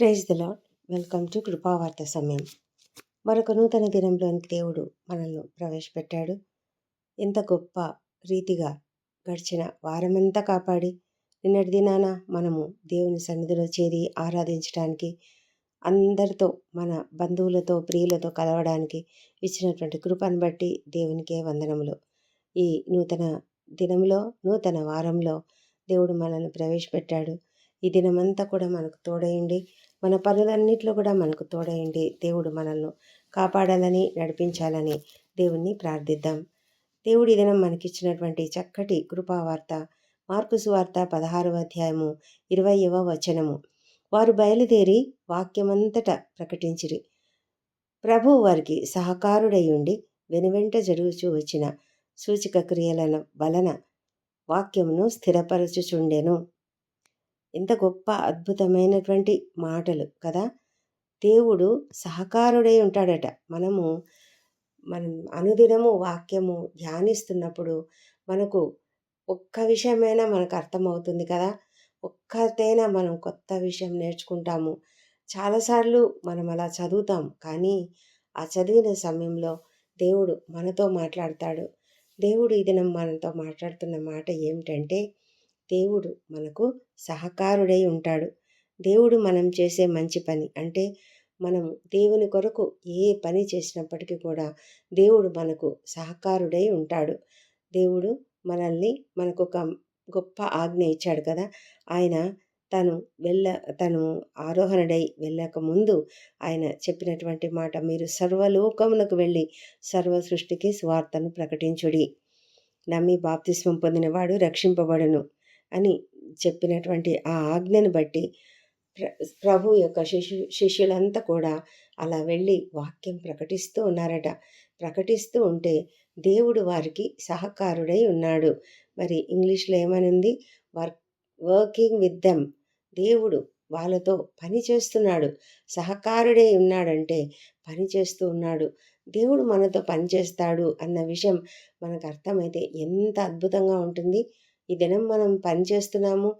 Praise the Lord welcome to కృపావార్త సమయం. మరొక నూతన దినంలోనికి దేవుడు మనల్ని ప్రవేశపెట్టాడు. ఎంత గొప్ప రీతిగా గడిచిన వారమంతా కాపాడి నిన్నటి దినాన మనము దేవుని సన్నిధిలో చేరి ఆరాధించడానికి అందరితో మన బంధువులతో ప్రియులతో కలవడానికి ఇచ్చినటువంటి కృపను బట్టి దేవునికే వందనములు. ఈ నూతన దినంలో నూతన వారంలో దేవుడు మనల్ని ప్రవేశపెట్టాడు. ఈ దినమంతా కూడా మనకు తోడయండి మన పనులన్నిట్లో కూడా మనకు తోడయండి దేవుడు మనల్ని కాపాడాలని నడిపించాలని దేవుణ్ణి ప్రార్థిద్దాం. దేవుడి దినం మనకిచ్చినటువంటి చక్కటి కృపావార్త మార్కు సువార్త పదహారవ అధ్యాయము ఇరవైవ వచనము. వారు బయలుదేరి వాక్యమంతటా ప్రకటించిరి. ప్రభు వారికి సహకారుడై ఉండి వెనువెంట జరుగుచూ వచ్చిన సూచిక క్రియల వలన వాక్యమును స్థిరపరచుచుండెను. ఎంత గొప్ప అద్భుతమైనటువంటి మాటలు కదా? దేవుడు సహకారుడై ఉంటాడట. మనము మనం అనుదినము వాక్యము ధ్యానిస్తున్నప్పుడు మనకు ఒక్క విషయమైనా మనకు అర్థమవుతుంది కదా? ఒక్కతేనా మనం కొత్త విషయం నేర్చుకుంటాము. చాలాసార్లు మనం అలా చదువుతాం కానీ ఆ చదివిన సమయంలో దేవుడు మనతో మాట్లాడతాడు. దేవుడు ఈ దినం మనతో మాట్లాడుతున్న మాట ఏమిటంటే దేవుడు మనకు సహకారుడై ఉంటాడు. దేవుడు మనం చేసే మంచి పని అంటే మనం దేవుని కొరకు ఏ పని చేసినప్పటికీ కూడా దేవుడు మనకు సహకారుడై ఉంటాడు. దేవుడు మనల్ని మనకు ఒక గొప్ప ఆజ్ఞ ఇచ్చాడు కదా. ఆయన తను వెళ్ళ తను ఆరోహణడై వెళ్ళక ముందు ఆయన చెప్పినటువంటి మాట మీరు సర్వలోకమునకు వెళ్ళి సర్వ సృష్టికి స్వార్థను ప్రకటించుడి. నమ్మి బాప్తిస్వం పొందినవాడు రక్షింపబడును. అని చెప్పినటువంటి ఆ ఆజ్ఞను బట్టి ప్రభు యొక్క శిష్యు శిష్యులంతా కూడా అలా వెళ్ళి వాక్యం ప్రకటిస్తూ ఉన్నారట. ప్రకటిస్తూ ఉంటే దేవుడు వారికి సహకారుడై ఉన్నాడు. మరి ఇంగ్లీష్లో ఏమనుంది? Work working with them. దేవుడు వాళ్ళతో పని చేస్తున్నాడు. సహకారుడే ఉన్నాడంటే పని చేస్తూ ఉన్నాడు. దేవుడు మనతో పనిచేస్తాడు అన్న విషయం మనకు అర్థమైతే ఎంత అద్భుతంగా ఉంటుంది. ఈ దినం మనం పని చేస్తున్నాము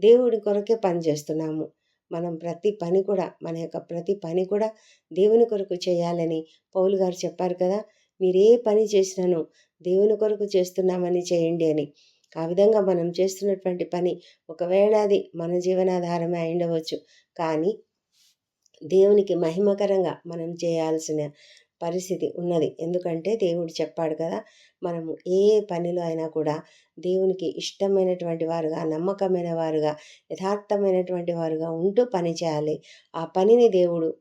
దేవుడి కొరకే పని చేస్తున్నాము. మనం ప్రతి పని కూడా మన యొక్క ప్రతి పని కూడా దేవుని కొరకు చేయాలని పౌలు గారు చెప్పారు కదా మీరే పని చేసినాను దేవుని కొరకు చేస్తున్నామని చేయండి అని. ఆ విధంగా మనం చేస్తున్నటువంటి పని ఒకవేళ అది మన జీవనాధారమే అయిండవచ్చు. కానీ దేవునికి మహిమకరంగా మనం చేయాల్సిన పరిస్థితి ఉన్నది. ఎందుకంటే దేవుడు చెప్పాడు కదా మనము ఏ పనిలో అయినా కూడా దేవునికి ఇష్టమైనటువంటి వారుగా నమ్మకమైన వారుగా యథార్థమైనటువంటి వారుగా ఉంటూ పని చేయాలి. ఆ పనిని దేవుడు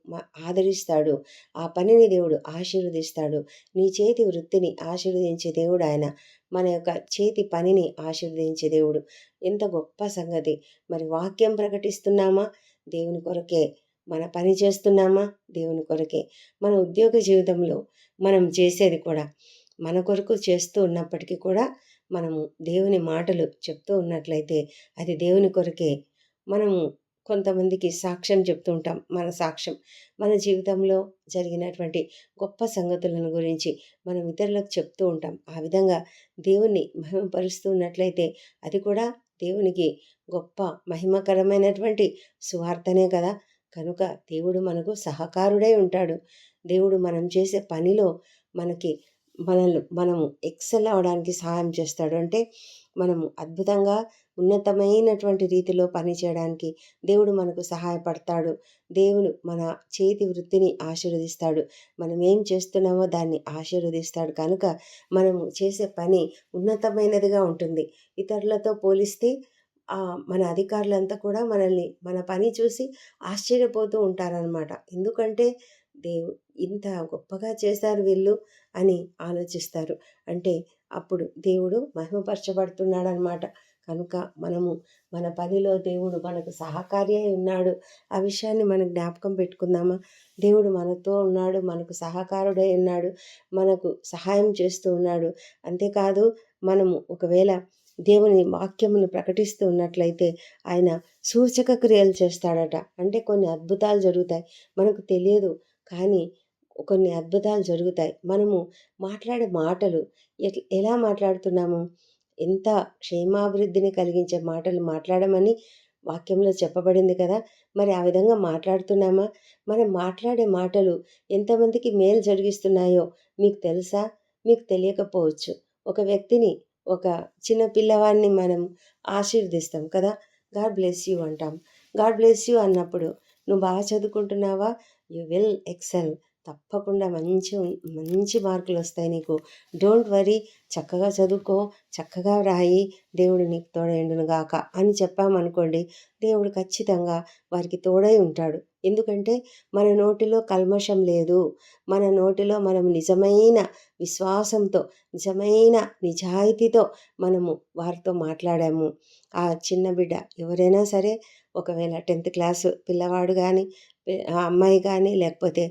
ఆదరిస్తాడు. ఆ పనిని దేవుడు ఆశీర్వదిస్తాడు. నీ చేతి వృత్తిని ఆశీర్వదించే దేవుడు ఆయన. మన యొక్క చేతి పనిని ఆశీర్వదించే దేవుడు. ఎంత గొప్ప సంగతి. మరి వాక్యం ప్రకటిస్తున్నామా? దేవుని కొరకే మన పని చేస్తున్నామా? దేవుని కొరకే. మన ఉద్యోగ జీవితంలో మనం చేసేది కూడా మన కొరకు చేస్తూ ఉన్నప్పటికీ కూడా మనము దేవుని మాటలు చెప్తూ ఉన్నట్లయితే అది దేవుని కొరకే. మనము కొంతమందికి సాక్ష్యం చెప్తూ ఉంటాం మన సాక్ష్యం. మన జీవితంలో జరిగినటువంటి గొప్ప సంగతులను గురించి మనం ఇతరులకు చెప్తూ ఉంటాం. ఆ విధంగా దేవుణ్ణి మహిమపరుస్తూ ఉన్నట్లయితే అది కూడా దేవునికి గొప్ప మహిమకరమైనటువంటి సువార్తనే కదా. కనుక దేవుడు మనకు సహకారుడై ఉంటాడు. దేవుడు మనం చేసే పనిలో మనకి మనల్ని మనము ఎక్సెల్ అవడానికి సహాయం చేస్తాడు. అంటే మనము అద్భుతంగా ఉన్నతమైనటువంటి రీతిలో పని చేయడానికి దేవుడు మనకు సహాయపడతాడు. దేవుడు మన చేతి వృత్తిని ఆశీర్వదిస్తాడు. మనం ఏం చేస్తున్నామో దాన్ని ఆశీర్వదిస్తాడు. కనుక మనము చేసే పని ఉన్నతమైనదిగా ఉంటుంది. ఇతరులతో పోలిస్తే మన అధికారులంతా కూడా మనల్ని మన పని చూసి ఆశ్చర్యపోతూ ఉంటారనమాట ఎందుకంటే దేవు ఇంత గొప్పగా చేశారు వీళ్ళు అని ఆలోచిస్తారు. అంటే అప్పుడు దేవుడు మహిమపరచబడుతున్నాడనమాట కనుక మనము మన పనిలో దేవుడు మనకు సహకారి అయి ఉన్నాడు. ఆ విషయాన్ని మనం జ్ఞాపకం పెట్టుకుందామా? దేవుడు మనతో ఉన్నాడు మనకు సహకారుడై ఉన్నాడు మనకు సహాయం చేస్తూ ఉన్నాడు. అంతేకాదు మనము ఒకవేళ దేవుని వాక్యమును ప్రకటిస్తూ ఉన్నట్లయితే ఆయన సూచక క్రియలు చేస్తాడట. అంటే కొన్ని అద్భుతాలు జరుగుతాయి. మనకు తెలియదు. కానీ కొన్ని అద్భుతాలు జరుగుతాయి. మనము మాట్లాడే మాటలు ఎలా మాట్లాడుతున్నాము? ఎంత క్షేమాభివృద్ధిని కలిగించే మాటలు మాట్లాడమని వాక్యంలో చెప్పబడింది కదా. మరి ఆ విధంగా మాట్లాడుతున్నామా? మనం మాట్లాడే మాటలు ఎంతమందికి మేలు జరిగిస్తున్నాయో మీకు తెలుసా? మీకు తెలియకపోవచ్చు. ఒక వ్యక్తిని ఒక చిన్న పిల్లవాడిని మనం ఆశీర్దిస్తాం కదా. గాడ్ బ్లెస్ యూ అంటాం. గాడ్ బ్లెస్ యూ అన్నప్పుడు నువ్వు బాగా చదువుకుంటున్నావా? You will excel. తప్పకుండా మంచి మంచి మార్కులు వస్తాయి నీకు. Don't worry. చక్కగా చదువుకో. చక్కగా రాయి. దేవుడు నీకు తోడైండును గాక అని చెప్పామనుకోండి దేవుడు ఖచ్చితంగా వారికి తోడై ఉంటాడు. ఎందుకంటే మన నోటిలో కల్మషం లేదు. మన నోటిలో మనం నిజమైన విశ్వాసంతో నిజమైన నిజాయితీతో మనము వారితో మాట్లాడాము. ఆ చిన్న బిడ్డ ఎవరైనా సరే ఒకవేళ టెన్త్ క్లాసు పిల్లవాడు కానీ అమ్మాయి కానీ లేకపోతే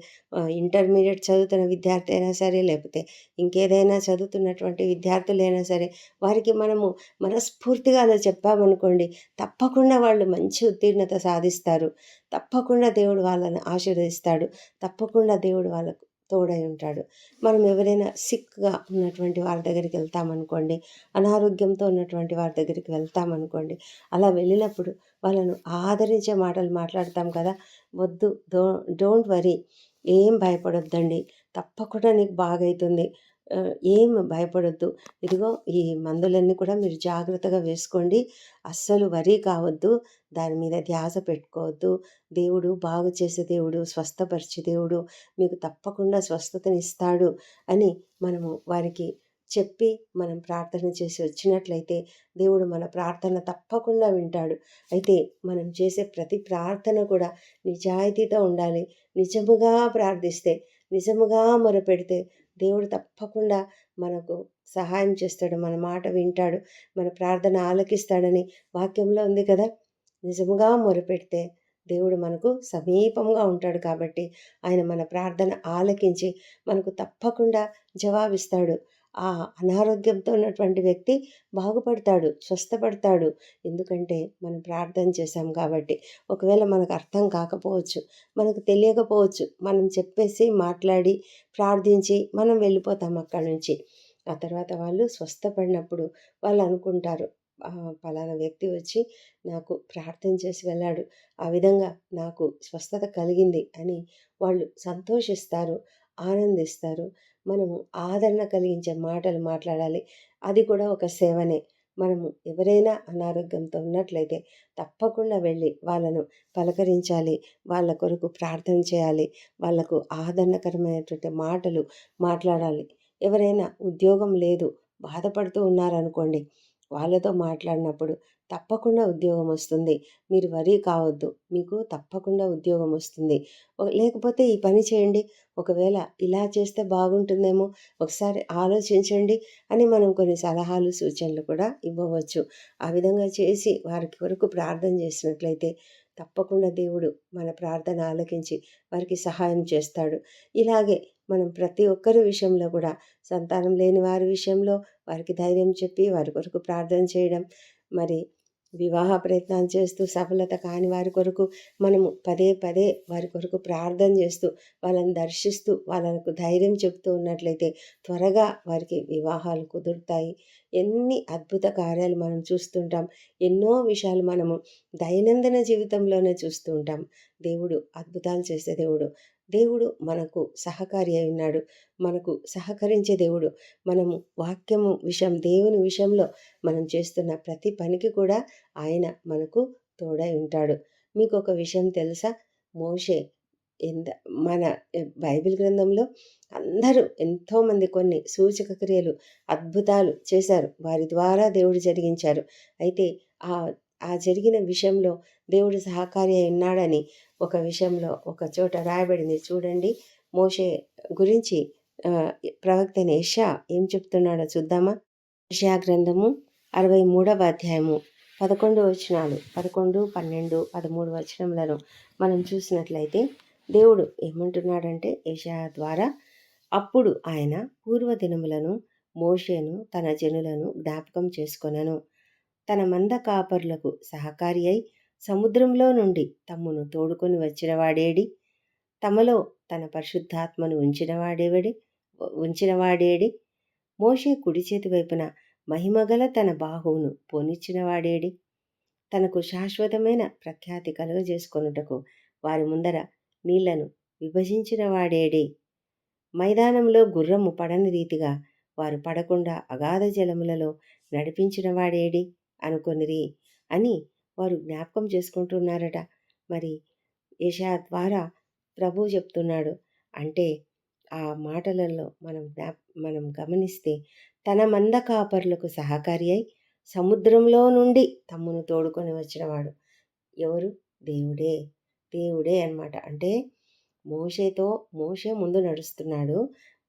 ఇంటర్మీడియట్ చదువుతున్న విద్యార్థి అయినా సరే లేకపోతే ఇంకేదైనా చదువుతున్నటువంటి విద్యార్థులైనా సరే వారికి మనము మనస్ఫూర్తిగా అలా చెప్పామనుకోండి తప్పకుండా వాళ్ళు మంచి ఉత్తీర్ణత సాధిస్తారు. తప్పకుండా దేవుడు వాళ్ళని ఆశీర్వదిస్తాడు. తప్పకుండా దేవుడు వాళ్ళకు తోడై ఉంటాడు. మనం ఎవరైనా సిక్గా ఉన్నటువంటి వారి దగ్గరికి వెళ్తామనుకోండి అనారోగ్యంతో ఉన్నటువంటి వారి దగ్గరికి వెళ్తామనుకోండి అలా వెళ్ళినప్పుడు వాళ్ళను ఆదరించే మాటలు మాట్లాడతాం కదా. వద్దు డో డోంట్ వరీ ఏం భయపడొద్దండి. తప్పకుండా నీకు బాగైతుంది. ఏం భయపడొద్దు. ఇదిగో ఈ మందులన్నీ కూడా మీరు జాగ్రత్తగా వేసుకోండి. అస్సలు వరి కావద్దు. దాని మీద ధ్యాస పెట్టుకోవద్దు. దేవుడు బాగు చేసే దేవుడు స్వస్థపరిచే దేవుడు మీకు తప్పకుండా స్వస్థతనిస్తాడు అని మనము వారికి చెప్పి మనం ప్రార్థన చేసి వచ్చినట్లయితే దేవుడు మన ప్రార్థన తప్పకుండా వింటాడు. అయితే మనం చేసే ప్రతి ప్రార్థన కూడా నిజాయితీతో ఉండాలి. నిజముగా ప్రార్థిస్తే నిజముగా మొరపెడితే దేవుడు తప్పకుండా మనకు సహాయం చేస్తాడు మన మాట వింటాడు మన ప్రార్థన ఆలకిస్తాడని వాక్యంలో ఉంది కదా. నిజముగా మొరపెడితే దేవుడు మనకు సమీపంగా ఉంటాడు కాబట్టి ఆయన మన ప్రార్థన ఆలకించి మనకు తప్పకుండా జవాబిస్తాడు. ఆ అనారోగ్యంతో ఉన్నటువంటి వ్యక్తి బాగుపడతాడు స్వస్థపడతాడు. ఎందుకంటే మనం ప్రార్థన చేశాం కాబట్టి. ఒకవేళ మనకు అర్థం కాకపోవచ్చు మనకు తెలియకపోవచ్చు మనం చెప్పేసి మాట్లాడి ప్రార్థించి మనం వెళ్ళిపోతాం అక్కడి నుంచి. ఆ తర్వాత వాళ్ళు స్వస్థపడినప్పుడు వాళ్ళు అనుకుంటారు పలానా వ్యక్తి వచ్చి నాకు ప్రార్థన చేసి వెళ్ళాడు. ఆ విధంగా నాకు స్వస్థత కలిగింది అని వాళ్ళు సంతోషిస్తారు ఆనందిస్తారు. మనము ఆదరణ కలిగించే మాటలు మాట్లాడాలి. అది కూడా ఒక సేవనే. మనము ఎవరైనా అనారోగ్యంతో ఉన్నట్లయితే తప్పకుండా వెళ్ళి వాళ్ళను పలకరించాలి. వాళ్ళ కొరకు ప్రార్థన చేయాలి. వాళ్ళకు ఆదరణకరమైనటువంటి మాటలు మాట్లాడాలి. ఎవరైనా ఉద్యోగం లేదు బాధపడుతూ ఉన్నారనుకోండి వాళ్ళతో మాట్లాడినప్పుడు తప్పకుండా ఉద్యోగం వస్తుంది. మీరు వరీ కావద్దు. మీకు తప్పకుండా ఉద్యోగం వస్తుంది. లేకపోతే ఈ పని చేయండి. ఒకవేళ ఇలా చేస్తే బాగుంటుందేమో ఒకసారి ఆలోచించండి అని మనం కొన్ని సలహాలు సూచనలు కూడా ఇవ్వవచ్చు. ఆ విధంగా చేసి వారికి వరకు ప్రార్థన చేసినట్లయితే తప్పకుండా దేవుడు మన ప్రార్థన ఆలకించి వారికి సహాయం చేస్తాడు. ఇలాగే మనం ప్రతి ఒక్కరి విషయంలో కూడా సంతానం లేని వారి విషయంలో వారికి ధైర్యం చెప్పి వారి కొరకు ప్రార్థన చేయడం మరి వివాహ ప్రయత్నాలు చేస్తూ సఫలత కాని వారి కొరకు మనము పదే పదే వారి కొరకు ప్రార్థన చేస్తూ వాళ్ళని దర్శిస్తూ వాళ్ళకు ధైర్యం చెప్తూ ఉన్నట్లయితే త్వరగా వారికి వివాహాలు కుదురుతాయి. ఎన్ని అద్భుత కార్యాలు మనం చూస్తుంటాం ఎన్నో విషయాలు మనము దైనందిన జీవితంలోనే చూస్తూ ఉంటాం. దేవుడు అద్భుతాలు చేసే దేవుడు. దేవుడు మనకు సహకారి అయి ఉన్నాడు. మనకు సహకరించే దేవుడు. మనము వాక్యము విషయం దేవుని విషయంలో మనం చేస్తున్న ప్రతి పనికి కూడా ఆయన మనకు తోడై ఉంటాడు. మీకు ఒక విషయం తెలుసా? మోషే ఎంత మన బైబిల్ గ్రంథంలో అందరూ ఎంతోమంది కొన్ని సూచక క్రియలు అద్భుతాలు చేశారు. వారి ద్వారా దేవుడు జరిగించారు. అయితే ఆ ఆ జరిగిన విషయంలో దేవుడు సహకారి ఉన్నాడని ఒక విషయంలో ఒక చోట రాయబడింది. చూడండి మోషే గురించి ప్రవక్త యషా ఏం చెప్తున్నాడో చూద్దామా? యషా గ్రంథము అరవై మూడవ అధ్యాయము పదకొండు వచనాలు పదకొండు పన్నెండు పదమూడు వచనములను మనం చూసినట్లయితే దేవుడు ఏమంటున్నాడంటే ఏషా ద్వారా అప్పుడు ఆయన పూర్వదినములను మోషేను తన జనులను జ్ఞాపకం చేసుకొనను. తన మంద కాపర్లకు సహకారి అయి సముద్రంలో నుండి తమ్మును తోడుకొని వచ్చినవాడేడి తమలో తన పరిశుద్ధాత్మను ఉంచినవాడేవడి ఉంచినవాడేడి మోషే కుడి చేతి వైపున మహిమగల తన బాహువును పోనిచ్చినవాడేడి తనకు శాశ్వతమైన ప్రఖ్యాతి కలుగజేసుకొనుటకు వారి ముందర నీళ్ళను విభజించినవాడేడే మైదానంలో గుర్రము పడని రీతిగా వారు పడకుండా అగాధ జలములలో నడిపించినవాడేడి అనుకొనిరి అని వారు జ్ఞాపకం చేసుకుంటున్నారట. మరి యషా ద్వారా ప్రభు చెప్తున్నాడు. అంటే ఆ మాటలలో మనం జ్ఞాప్ మనం గమనిస్తే తన మంద కాపరులకు సహకారి అయి సముద్రంలో నుండి తమ్మును తోడుకొని వచ్చినవాడు ఎవరు? దేవుడే. దేవుడే అన్నమాట. అంటే మోషేతో మోషే ముందు నడుస్తున్నాడు.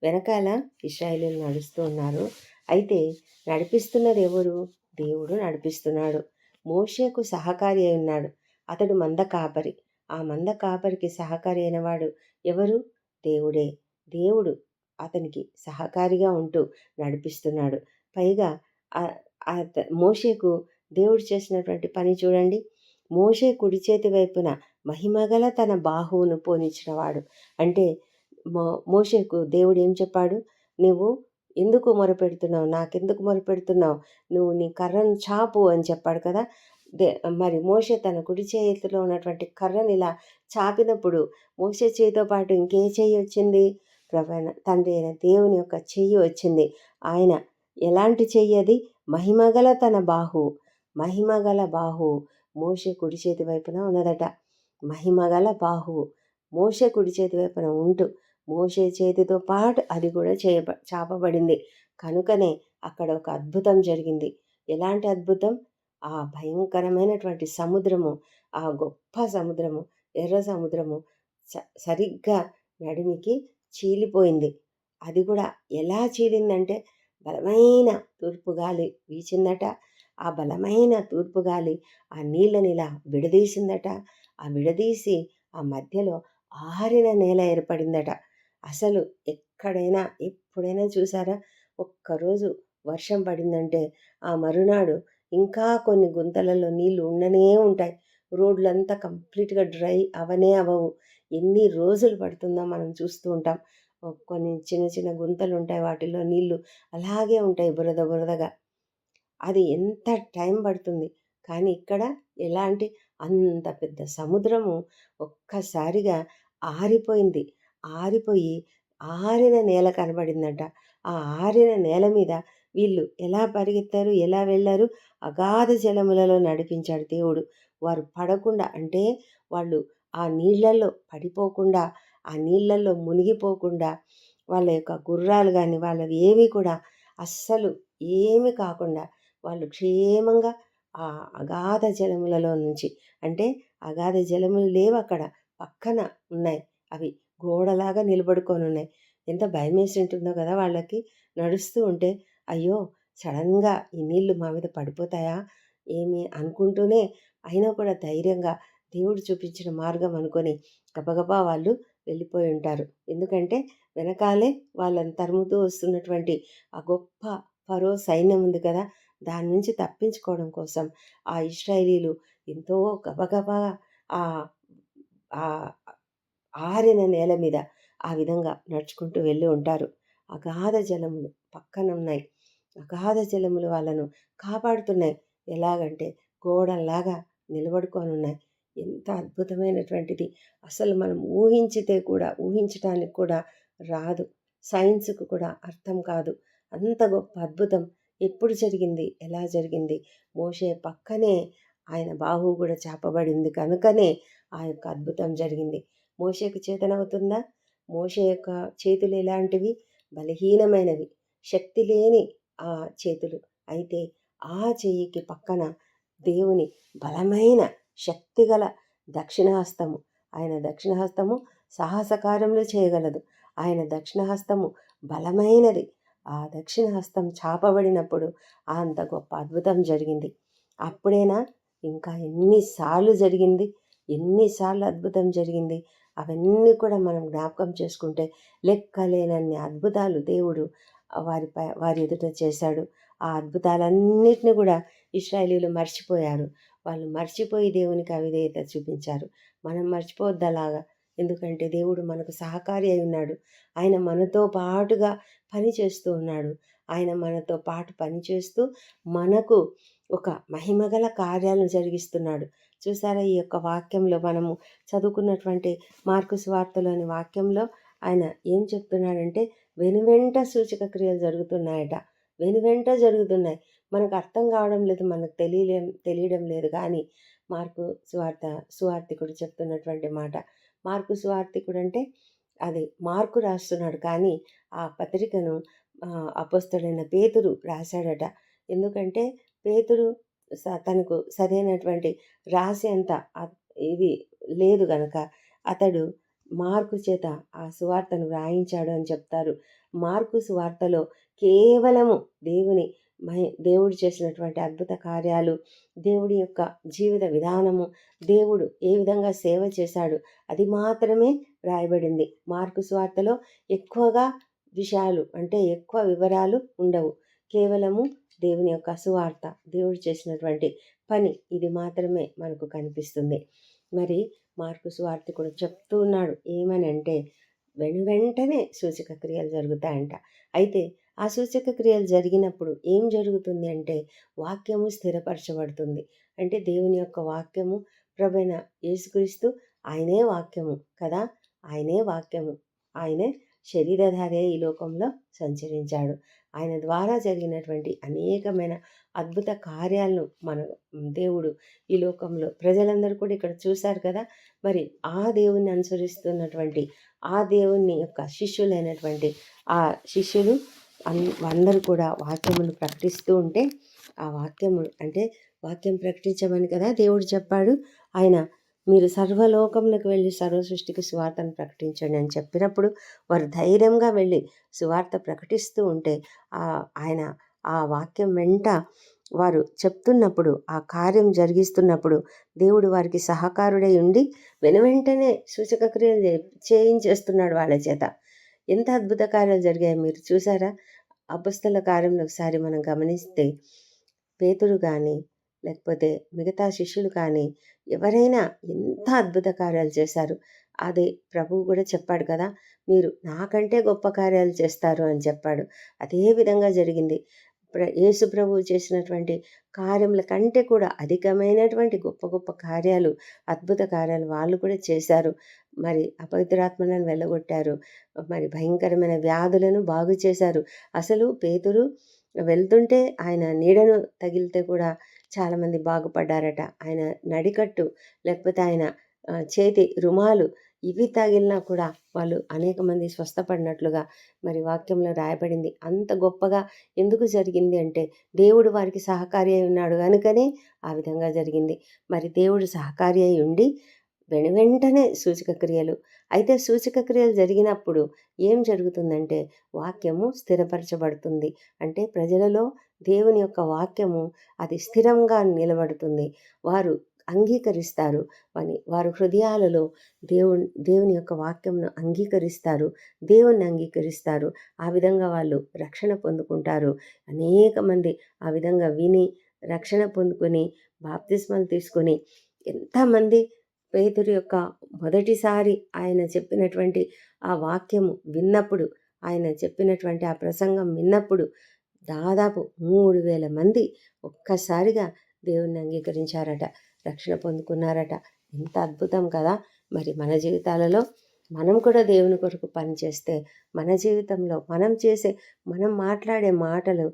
వెనకాల ఇస్రాయిలు నడుస్తూ ఉన్నారు. అయితే నడిపిస్తున్నది ఎవరు? దేవుడు నడిపిస్తున్నాడు. మోషేకు సహకారి అయి ఉన్నాడు. అతడు మంద కాపరి. ఆ మంద కాపరికి సహకారి అయినవాడు ఎవరు? దేవుడే. దేవుడు అతనికి సహకారిగా ఉంటూ నడిపిస్తున్నాడు. పైగా మోషేకు దేవుడు చేసినటువంటి పని చూడండి. మోషే కుడి చేతి వైపున మహిమగల తన బాహువును పోనిచ్చినవాడు అంటే మో మోషేకు దేవుడు ఏం చెప్పాడు? నువ్వు ఎందుకు మొరపెడుతున్నావు? నాకెందుకు మొరపెడుతున్నావు? నువ్వు నీ కర్రను చాపు అని చెప్పాడు కదా! దే మరి మోషే తన కుడి చేతిలో ఉన్నటువంటి కర్రని ఇలా చాపినప్పుడు మోషే చేయితో పాటు ఇంకే చెయ్యి వచ్చింది? ప్రభా తండ్రి అయిన దేవుని యొక్క చెయ్యి వచ్చింది. ఆయన ఎలాంటి చెయ్యి అది? మహిమగల తన బాహు మహిమగల బాహు మోషే కుడి చేతి వైపున ఉన్నదట. మహిమగల బాహు మోషే కుడి చేతి వైపున ఉంటూ. మోషే చేతితో పాటు అది కూడా చేయబ చాపబడింది. కనుకనే అక్కడ ఒక అద్భుతం జరిగింది. ఎలాంటి అద్భుతం? ఆ భయంకరమైనటువంటి సముద్రము ఆ గొప్ప సముద్రము ఎర్ర సముద్రము స సరిగ్గా నడిమికి చీలిపోయింది. అది కూడా ఎలా చీలిందంటే బలమైన తూర్పు గాలి వీచిందట. ఆ బలమైన తూర్పు గాలి ఆ నీళ్ళని ఇలా విడదీసిందట. ఆ విడదీసి ఆ మధ్యలో ఆరిన నేల ఏర్పడిందట. అసలు ఎక్కడైనా ఎప్పుడైనా చూసారా? ఒక్కరోజు వర్షం పడిందంటే ఆ మరునాడు ఇంకా కొన్ని గుంతలలో నీళ్ళు ఉండనే ఉంటాయి. రోడ్లంతా కంప్లీట్గా డ్రై అవనే అవవు. ఎన్ని రోజులు పడుతుందో మనం చూస్తూ ఉంటాం. కొన్ని చిన్న చిన్న గుంతలు ఉంటాయి వాటిలో నీళ్ళు అలాగే ఉంటాయి బురద బురదగా. అది ఎంత టైం పడుతుంది? కానీ ఇక్కడ ఎలాంటి అంత పెద్ద సముద్రము ఒక్కసారిగా ఆరిపోయింది. ఆరిపోయి ఆరిన నేల కనబడిందంట. ఆ ఆరిన నేల మీద వీళ్ళు ఎలా పరిగెత్తారు ఎలా వెళ్ళారు అగాధ జలములలో నడిపించాడు దేవుడు. వారు పడకుండా అంటే వాళ్ళు ఆ నీళ్ళల్లో పడిపోకుండా ఆ నీళ్ళల్లో మునిగిపోకుండా వాళ్ళ యొక్క గుర్రాలు కానీ వాళ్ళవి ఏవి కూడా అస్సలు ఏమి కాకుండా వాళ్ళు క్షేమంగా ఆ అగాధ జలములలో నుంచి అంటే అగాధ జలములు లేవు అక్కడ పక్కన ఉన్నాయి అవి. గోడలాగా నిలబడుకొని ఉన్నాయి ఎంత భయం వేసి ఉంటుందో కదా వాళ్ళకి. నడుస్తూ ఉంటే అయ్యో సడన్గా ఈ నీళ్ళు మా మీద పడిపోతాయా? ఏమి? అనుకుంటూనే అయినా కూడా ధైర్యంగా దేవుడు చూపించిన మార్గం అనుకొని గబగబా వాళ్ళు వెళ్ళిపోయి ఉంటారు. ఎందుకంటే వెనకాలే వాళ్ళని తరుముతూ వస్తున్నటువంటి ఆ గొప్ప ఫరో సైన్యం ఉంది కదా దాని నుంచి తప్పించుకోవడం కోసం ఆ ఇస్రాయిలీలు ఎంతో గబగబా ఆ ఆ ఆరిన నేల మీద ఆ విధంగా నడుచుకుంటూ వెళ్ళి ఉంటారు. అగాధ జలములు పక్కన ఉన్నాయి అగాధ జలములు వాళ్ళను కాపాడుతున్నాయి. ఎలాగంటే గోడల్లాగా నిలబడుకొని ఉన్నాయి ఎంత అద్భుతమైనటువంటిది! అసలు మనం ఊహించితే కూడా ఊహించడానికి కూడా రాదు. సైన్స్కు కూడా అర్థం కాదు. అంత గొప్ప అద్భుతం! ఎప్పుడు జరిగింది? ఎలా జరిగింది? మోసే పక్కనే ఆయన బాహు కూడా చేపబడింది కనుకనే ఆ యొక్క అద్భుతం జరిగింది. మోషేకు చేతనవుతుందా? మోషే యొక్క చేతులు ఎలాంటివి? బలహీనమైనవి. శక్తి లేని ఆ చేతులు. అయితే ఆ చెయ్యికి పక్కన దేవుని బలమైన శక్తిగల దక్షిణహస్తము. ఆయన దక్షిణహస్తము సాహసకార్యములు చేయగలదు. ఆయన దక్షిణహస్తము బలమైనది. ఆ దక్షిణహస్తం చాపబడినప్పుడు అంత గొప్ప అద్భుతం జరిగింది. అప్పుడేనా? ఇంకా ఎన్నిసార్లు జరిగింది? ఎన్నిసార్లు అద్భుతం జరిగింది? అవన్నీ కూడా మనం జ్ఞాపకం చేసుకుంటే లెక్కలేనన్ని అద్భుతాలు దేవుడు వారిపై వారి ఎదుట చేశాడు. ఆ అద్భుతాలన్నిటిని కూడా ఇస్రాయలీలు మర్చిపోయారు. వాళ్ళు మర్చిపోయి దేవునికి అవిధేయత చూపించారు. మనం మర్చిపోవద్దలాగా. ఎందుకంటే దేవుడు మనకు సహకారి అయి ఉన్నాడు. ఆయన మనతో పాటుగా పని చేస్తూ ఉన్నాడు. ఆయన మనతో పాటు పనిచేస్తూ మనకు ఒక మహిమగల కార్యాలను జరిగిస్తున్నాడు. చూసారా ఈ యొక్క వాక్యంలో మనము చదువుకున్నటువంటి మార్కు స్వార్తలోని వాక్యంలో ఆయన ఏం చెప్తున్నాడంటే వెనువెంట సూచక క్రియలు జరుగుతున్నాయట. వెనువెంట జరుగుతున్నాయి. మనకు అర్థం కావడం లేదు మనకు తెలియలే తెలియడం లేదు. కానీ మార్కు సువార్త సువార్థికుడు చెప్తున్నటువంటి మాట. మార్కు సువార్థికుడు అంటే అది మార్కు రాస్తున్నాడు. కానీ ఆ పత్రికను అపస్తుడైన పేతురు రాశాడట. ఎందుకంటే పేతుడు స తనకు సరైనటువంటి రాసి అంత ఇది లేదు గనక అతడు మార్కు చేత ఆ సువార్తను వ్రాయించాడు అని చెప్తారు. మార్కు సువార్తలో కేవలము దేవుని మహి దేవుడు చేసినటువంటి అద్భుత కార్యాలు దేవుడి యొక్క జీవిత విధానము దేవుడు ఏ విధంగా సేవ చేశాడు అది మాత్రమే వ్రాయబడింది. మార్కు స్వార్తలో ఎక్కువగా విషయాలు అంటే ఎక్కువ వివరాలు ఉండవు. కేవలము దేవుని యొక్క సువార్త దేవుడు చేసినటువంటి పని ఇది మాత్రమే మనకు కనిపిస్తుంది. మరి మార్కు సువార్తికుడు చెప్తూ ఉన్నాడు ఏమని అంటే వెను వెంటనే సూచక క్రియలు జరుగుతాయంట. అయితే ఆ సూచక క్రియలు జరిగినప్పుడు ఏం జరుగుతుంది అంటే వాక్యము స్థిరపరచబడుతుంది. అంటే దేవుని యొక్క వాక్యము ప్రభైన యేసుక్రీస్తు ఆయనే వాక్యము కదా ఆయనే వాక్యము. ఆయనే శరీరధారే ఈ లోకంలో సంచరించాడు. ఆయన ద్వారా జరిగినటువంటి అనేకమైన అద్భుత కార్యాలను మన దేవుడు ఈ లోకంలో ప్రజలందరూ కూడా ఇక్కడ చూశారు కదా! మరి ఆ దేవుణ్ణి అనుసరిస్తున్నటువంటి ఆ దేవుని యొక్క శిష్యులైనటువంటి ఆ శిష్యులు అందరూ కూడా వాక్యమును ప్రకటిస్తూ ఉంటే ఆ వాక్యము అంటే వాక్యం ప్రకటించమని కదా దేవుడు చెప్పాడు. ఆయన మీరు సర్వలోకంలోకి వెళ్ళి సర్వ సృష్టికి సువార్తను ప్రకటించండి అని చెప్పినప్పుడు వారు ధైర్యంగా వెళ్ళి సువార్త ప్రకటిస్తూ ఉంటే ఆయన ఆ వాక్యం వెంట వారు చెప్తున్నప్పుడు ఆ కార్యం జరిగిస్తున్నప్పుడు దేవుడు వారికి సహకారుడై ఉండి వెనువెంటనే సూచక క్రియలు చేయించేస్తున్నాడు వాళ్ళ చేత. ఎంత అద్భుత కార్యాలు జరిగాయి మీరు చూసారా? అపస్తుల కార్యంలో ఒకసారి మనం గమనిస్తే పేతుడు కానీ లేకపోతే మిగతా శిష్యులు కానీ ఎవరైనా ఎంత అద్భుత కార్యాలు చేశారు. అదే ప్రభువు కూడా చెప్పాడు కదా మీరు నాకంటే గొప్ప కార్యాలు చేస్తారు అని చెప్పాడు. అదే విధంగా జరిగింది. ప్ర యేసు ప్రభువు చేసినటువంటి కార్యముల కంటే కూడా అధికమైనటువంటి గొప్ప గొప్ప కార్యాలు అద్భుత కార్యాలు వాళ్ళు కూడా చేశారు. మరి అపవిత్రాత్మలను వెళ్ళగొట్టారు మరి భయంకరమైన వ్యాధులను బాగు చేశారు. అసలు పేతురు వెళ్తుంటే ఆయన నీడను తగిలితే కూడా చాలామంది బాగుపడ్డారట. ఆయన నడికట్టు లేకపోతే ఆయన చేతి రుమాలు ఇవి తగిలినా కూడా వాళ్ళు అనేక మంది స్వస్థపడినట్లుగా మరి వాక్యంలో రాయబడింది. అంత గొప్పగా ఎందుకు జరిగింది అంటే దేవుడు వారికి సహకారి అయి ఉన్నాడు కనుకనే ఆ విధంగా జరిగింది. మరి దేవుడు సహకారి అయి ఉండి వెను వెంటనే సూచక క్రియలు. అయితే సూచక క్రియలు జరిగినప్పుడు ఏం జరుగుతుందంటే వాక్యము స్థిరపరచబడుతుంది. అంటే ప్రజలలో దేవుని యొక్క వాక్యము అది స్థిరంగా నిలబడుతుంది. వారు అంగీకరిస్తారు. అని వారు హృదయాలలో దేవుని దేవుని యొక్క వాక్యంను అంగీకరిస్తారు. దేవుణ్ణి అంగీకరిస్తారు. ఆ విధంగా వాళ్ళు రక్షణ పొందుకుంటారు. అనేక మంది ఆ విధంగా విని రక్షణ పొందుకొని బాప్తిస్మలు తీసుకొని ఎంతమంది పేతురు యొక్క మొదటిసారి ఆయన చెప్పినటువంటి ఆ వాక్యము విన్నప్పుడు ఆయన చెప్పినటువంటి ఆ ప్రసంగం విన్నప్పుడు దాదాపు మూడు వేల మంది ఒక్కసారిగా దేవుణ్ణి అంగీకరించారట రక్షణ పొందుకున్నారట. ఎంత అద్భుతం కదా! మరి మన జీవితాలలో మనం కూడా దేవుని కొరకు పనిచేస్తే మన జీవితంలో మనం చేసే మనం మాట్లాడే మాటలు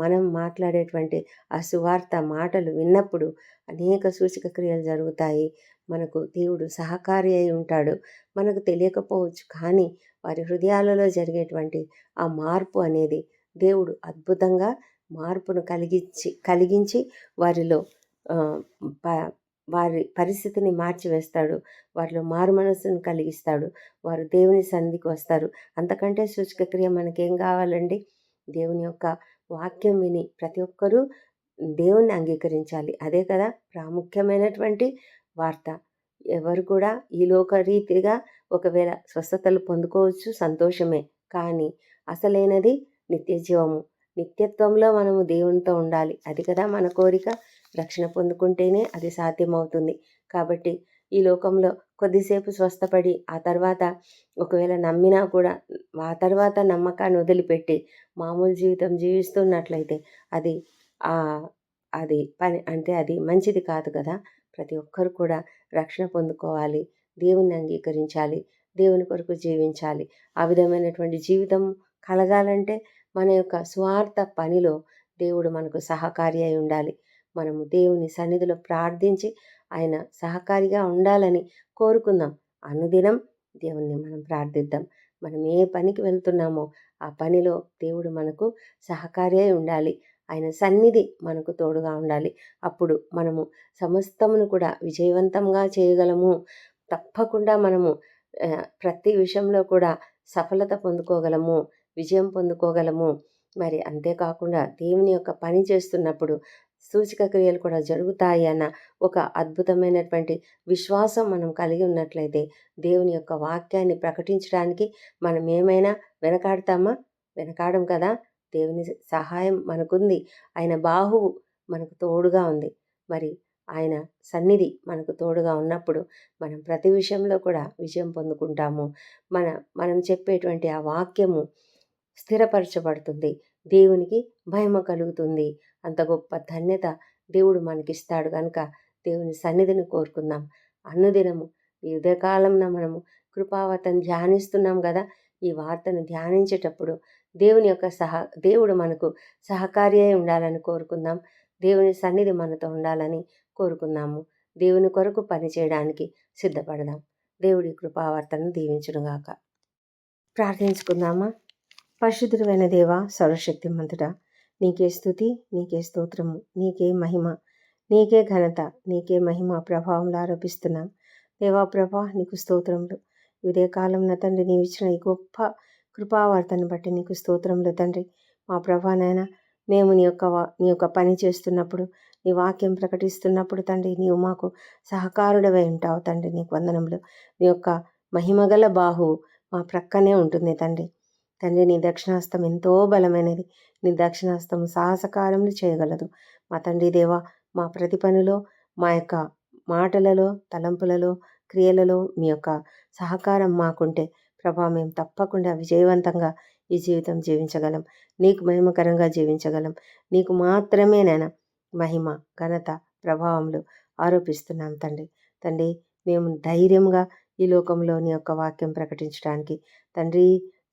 మనం మాట్లాడేటువంటి ఆ సువార్త మాటలు విన్నప్పుడు అనేక సూచక క్రియలు జరుగుతాయి. మనకు దేవుడు సహకారి అయి ఉంటాడు. మనకు తెలియకపోవచ్చు కానీ వారి హృదయాలలో జరిగేటువంటి ఆ మార్పు అనేది దేవుడు అద్భుతంగా మార్పును కలిగించి కలిగించి వారిలో వారి పరిస్థితిని మార్చివేస్తాడు. వారిలో మారు మనస్సును కలిగిస్తాడు. వారు దేవుని సంధికి వస్తారు. అంతకంటే సూచక క్రియ మనకేం కావాలండి? దేవుని యొక్క వాక్యం విని ప్రతి ఒక్కరూ దేవుణ్ణి అంగీకరించాలి. అదే కదా ప్రాముఖ్యమైనటువంటి వార్త. ఎవరు కూడా ఈ లోక రీతిగా ఒకవేళ స్వస్థతలు పొందుకోవచ్చు సంతోషమే. కానీ అసలైనది నిత్య జీవము నిత్యత్వంలో మనము దేవునితో ఉండాలి. అది కదా మన కోరిక. రక్షణ పొందుకుంటేనే అది సాధ్యమవుతుంది. కాబట్టి ఈ లోకంలో కొద్దిసేపు స్వస్థపడి ఆ తర్వాత ఒకవేళ నమ్మినా కూడా ఆ తర్వాత నమ్మకాన్ని వదిలిపెట్టి మామూలు జీవితం జీవిస్తున్నట్లయితే అది అది పని అంటే అది మంచిది కాదు కదా. ప్రతి ఒక్కరు కూడా రక్షణ పొందుకోవాలి. దేవుణ్ణి అంగీకరించాలి. దేవుని కొరకు జీవించాలి. ఆ విధమైనటువంటి జీవితం కలగాలంటే మన యొక్క స్వార్థ పనిలో దేవుడు మనకు సహకారి అయి ఉండాలి. మనము దేవుని సన్నిధిలో ప్రార్థించి ఆయన సహకారిగా ఉండాలని కోరుకుందాం. అనుదినం దేవుణ్ణి మనం ప్రార్థిద్దాం. మనం ఏ పనికి వెళ్తున్నామో ఆ పనిలో దేవుడు మనకు సహకారి అయి ఉండాలి. ఆయన సన్నిధి మనకు తోడుగా ఉండాలి. అప్పుడు మనము సమస్తమును కూడా విజయవంతంగా చేయగలము. తప్పకుండా మనము ప్రతి విషయంలో కూడా సఫలత పొందుకోగలము. విజయం పొందుకోగలము. మరి అంతేకాకుండా దేవుని యొక్క పని చేస్తున్నప్పుడు సూచిక క్రియలు కూడా జరుగుతాయి అన్న ఒక అద్భుతమైనటువంటి విశ్వాసం మనం కలిగి ఉన్నట్లయితే దేవుని యొక్క వాక్యాన్ని ప్రకటించడానికి మనం ఏమైనా వెనకాడతామా? వెనకాడం కదా. దేవుని సహాయం మనకుంది. ఆయన బాహువు మనకు తోడుగా ఉంది. మరి ఆయన సన్నిధి మనకు తోడుగా ఉన్నప్పుడు మనం ప్రతి విషయంలో కూడా విజయం పొందుకుంటాము. మన మనం చెప్పేటువంటి ఆ వాక్యము స్థిరపరచబడుతుంది. దేవునికి మహిమ కలుగుతుంది. అంత గొప్ప ధన్యత దేవుడు మనకిస్తాడు కనుక దేవుని సన్నిధిని కోరుకుందాం. అన్నదినము ఈ ఉదయకాలంన మనము కృపావతను ధ్యానిస్తున్నాం కదా ఈ వార్తను ధ్యానించేటప్పుడు దేవుని యొక్క సహ దేవుడు మనకు సహకారి అయి ఉండాలని కోరుకుందాం. దేవుని సన్నిధి మనతో ఉండాలని కోరుకుందాము. దేవుని కొరకు పనిచేయడానికి సిద్ధపడదాం. దేవుడి కృపావర్తను దీవించునుగాక. ప్రార్థించుకుందామా? పరిశుద్ధుడైన దేవ సర్వశక్తిమంతుడా నీకే స్థుతి నీకే స్తోత్రము నీకే మహిమ నీకే ఘనత నీకే మహిమ ప్రభావంలో ఆరోపిస్తున్నాం. దేవా ప్రభా నీకు స్తోత్రములు. ఇదే కాలం నా తండ్రి నీవిచ్చిన ఈ గొప్ప కృపావార్తను బట్టి నీకు స్తోత్రములు తండ్రి. మా ప్రభానైనా మేము నీ యొక్క నీ యొక్క పని చేస్తున్నప్పుడు నీ వాక్యం ప్రకటిస్తున్నప్పుడు తండ్రి నీవు మాకు సహకారుడవై ఉంటావు తండ్రి నీకు వందనములు. నీ యొక్క మహిమగల బాహు మా ప్రక్కనే ఉంటుంది తండ్రి. తండ్రి నీ దక్షిణాస్తం ఎంతో బలమైనది. నీ దక్షిణాస్తం సాహసకారములు చేయగలదు. మా తండ్రి దేవ మా ప్రతి పనిలో మా యొక్క మాటలలో తలంపులలో క్రియలలో మీ యొక్క సహకారం మాకుంటే ప్రభా మేము తప్పకుండా విజయవంతంగా ఈ జీవితం జీవించగలం. నీకు మహిమకరంగా జీవించగలం. నీకు మాత్రమే నేను మహిమ ఘనత ప్రభావంలో ఆరోపిస్తున్నాం తండ్రి. తండ్రి మేము ధైర్యంగా ఈ లోకంలో నీ యొక్క వాక్యం ప్రకటించడానికి తండ్రి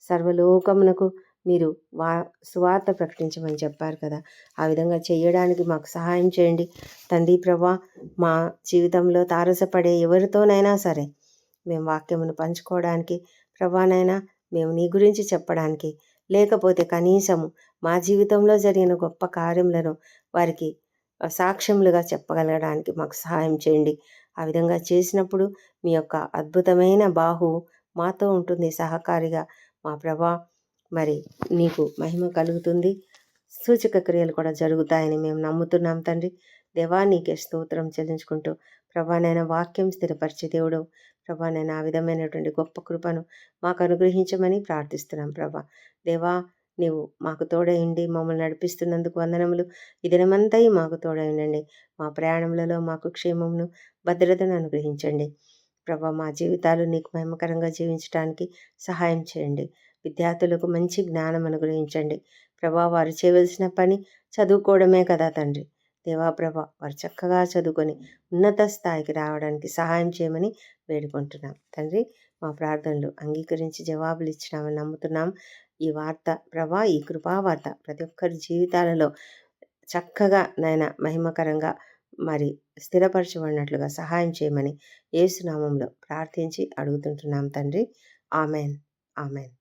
సర్వలోకమునకు మీరు వా సువార్త ప్రకటించమని చెప్పారు కదా. ఆ విధంగా చేయడానికి మాకు సహాయం చేయండి. తండ్రి ప్రభా మా జీవితంలో తారసపడే ఎవరితోనైనా సరే మేము వాక్యమును పంచుకోవడానికి ప్రభానైనా మేము నీ గురించి చెప్పడానికి లేకపోతే కనీసము మా జీవితంలో జరిగిన గొప్ప కార్యములను వారికి సాక్ష్యములుగా చెప్పగలగడానికి మాకు సహాయం చేయండి. ఆ విధంగా చేసినప్పుడు మీ యొక్క అద్భుతమైన బాహు మాతో ఉంటుంది సహకారిగా. మా ప్రభా మరి నీకు మహిమ కలుగుతుంది. సూచక క్రియలు కూడా జరుగుతాయని మేము నమ్ముతున్నాం తండ్రి. దేవా నీకే స్తోత్రం చెల్లించుకుంటూ ప్రభానైనా వాక్యం స్థిరపరిచే దేవుడు. ప్రభానైనా ఆ విధమైనటువంటి గొప్ప కృపను మాకు అనుగ్రహించమని ప్రార్థిస్తున్నాం ప్రభా. దేవా నీవు మాకు తోడయండి మమ్మల్ని నడిపిస్తున్నందుకు వందనములు. ఈ దినమంతా మాకు తోడయండి మా ప్రయాణములలో మాకు క్షేమమును భద్రతను అనుగ్రహించండి. ప్రభా మా జీవితాలు నీకు మహిమకరంగా జీవించడానికి సహాయం చేయండి. విద్యార్థులకు మంచి జ్ఞానం అనుగ్రహించండి. ప్రభా వారు చేయవలసిన పని చదువుకోవడమే కదా తండ్రి. దేవాప్రభ వారు చక్కగా చదువుకొని ఉన్నత స్థాయికి రావడానికి సహాయం చేయమని వేడుకుంటున్నాం. తండ్రి మా ప్రార్థనలు అంగీకరించి జవాబులు ఇచ్చినామని నమ్ముతున్నాం. ఈ వార్త ప్రభా ఈ కృపా వార్త ప్రతి ఒక్కరి జీవితాలలో చక్కగా నాయన మహిమకరంగా మరి స్థిరపరచబడినట్లుగా సహాయం చేయమని ఏసునామంలో ప్రార్థించి అడుగుతుంటున్నాం తండ్రి. ఆమెన్. ఆమెన్.